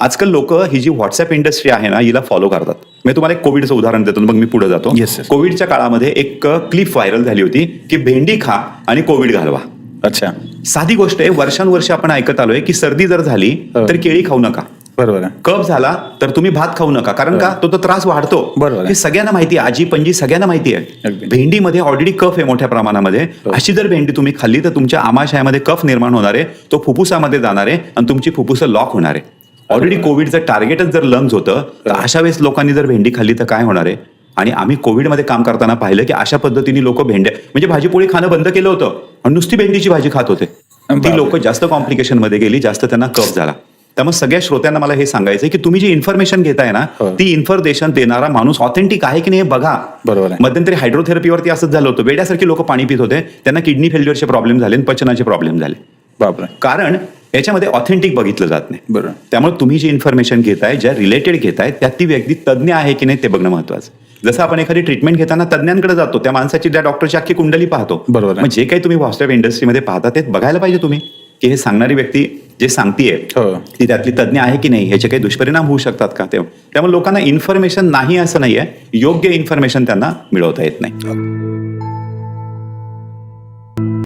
आजकाल लोक ही जी WhatsApp industry आहे ना हिला फॉलो करतात. मी तुम्हाला एक कोविडचं उदाहरण देतो मग मी पुढे जातो. Sir. कोविडच्या काळामध्ये एक क्लिप व्हायरल झाली होती की भेंडी खा आणि कोविड घालवा. अच्छा. साधी गोष्ट आहे वर्षानुवर्ष आपण ऐकत आलोय की सर्दी जर झाली हो. तर केळी खाऊ नका. बरोबर कफ झाला तर तुम्ही भात खाऊ नका. कारण का? तो तो त्रास वाढतो. बरोबर. हे सगळ्यांना माहिती आहे आजी पंजी सगळ्यांना माहिती आहे. भेंडीमध्ये ऑलरेडी कफ आहे मोठ्या प्रमाणामध्ये. अशी जर भेंडी तुम्ही खाल्ली तर तुमच्या आमाशयामध्ये कफ निर्माण होणार आहे तो फुफ्फुसामध्ये जाणार आहे आणि तुमची फुफ्फुस लॉक होणार आहे. ऑलरेडी कोविडचं टार्गेटच जर लंग्स होतं तर अशा वेळेस लोकांनी जर भेंडी खाल्ली तर काय होणार आहे? आणि आम्ही कोविडमध्ये काम करताना पाहिलं की अशा पद्धतीने लोक भेंड्या म्हणजे भाजीपोळी खाणं बंद केलं होतं आणि नुसती भेंडीची भाजी खात होते. ती. लोक जास्त कॉम्प्लिकेशनमध्ये गेली जास्त त्यांना कफ झाला. त्यामुळे सगळ्या श्रोत्यांना मला हे सांगायचं की तुम्ही जी इन्फॉर्मेशन घेताय ना हो. ती इन्फॉर्मेशन देणारा माणूस ऑथेंटिक आहे की नाही हे बघा. बरोबर. मध्यंतरी हायड्रोथेरपीवरती असंच झालं होतं. वेड्यासारखी लोक पाणी पित होते. त्यांना किडनी फेल्युअरचे प्रॉब्लेम झाले आणि पचनाचे प्रॉब्लेम झाले. कारण याच्यामध्ये ऑथेंटिक बघितलं जात नाही. बरोबर. त्यामुळे तुम्ही जी इन्फॉर्मेशन घेताय ज्या रिलेटेड घेताय त्यात ती व्यक्ती तज्ज्ञ आहे की नाही ते बघणं महत्वाचं. जसं आपण एखादी ट्रीटमेंट घेताना तज्ज्ञांकडे जातो त्या माणसाची त्या डॉक्टरची अख्खी कुंडली पाहतो. बरोबर. मग जे काही तुम्ही व्हॉट्सअप इंडस्ट्रीमध्ये पाहता ते बघायला पाहिजे तुम्ही की हे सांगणारी व्यक्ती जे सांगतीये हो. ती त्यातली तज्ज्ञ आहे की नाही ह्याचे काही दुष्परिणाम होऊ शकतात का? ते त्यामुळे लोकांना इन्फॉर्मेशन नाही असं नाहीये योग्य इन्फॉर्मेशन त्यांना मिळवता येत नाही.